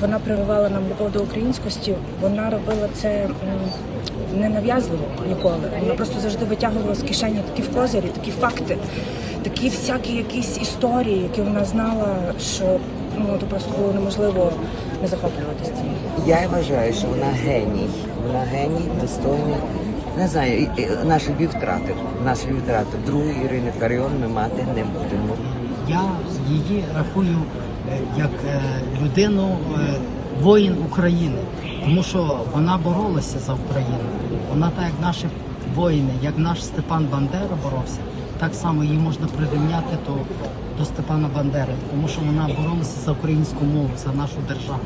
вона прививала нам любов до українськості. Вона робила це не нав'язливо ніколи. Вона просто завжди витягувала з кишені такі в козирі, такі факти, такі всякі якісь історії, які вона знала, що ну то просто було неможливо не захоплюватися цим. Я вважаю, що вона геній. Вона геній, достойний. Не знаю, наш Львів втратив. Наш Львів втратив. Другої Ірини Фаріон ми мати не будемо. Я її рахую як е, людину, е, воїн України, тому що вона боролася за Україну. Вона так як наші воїни, як наш Степан Бандера боровся, так само її можна прирівняти до, до Степана Бандери, тому що вона боролася за українську мову, за нашу державу.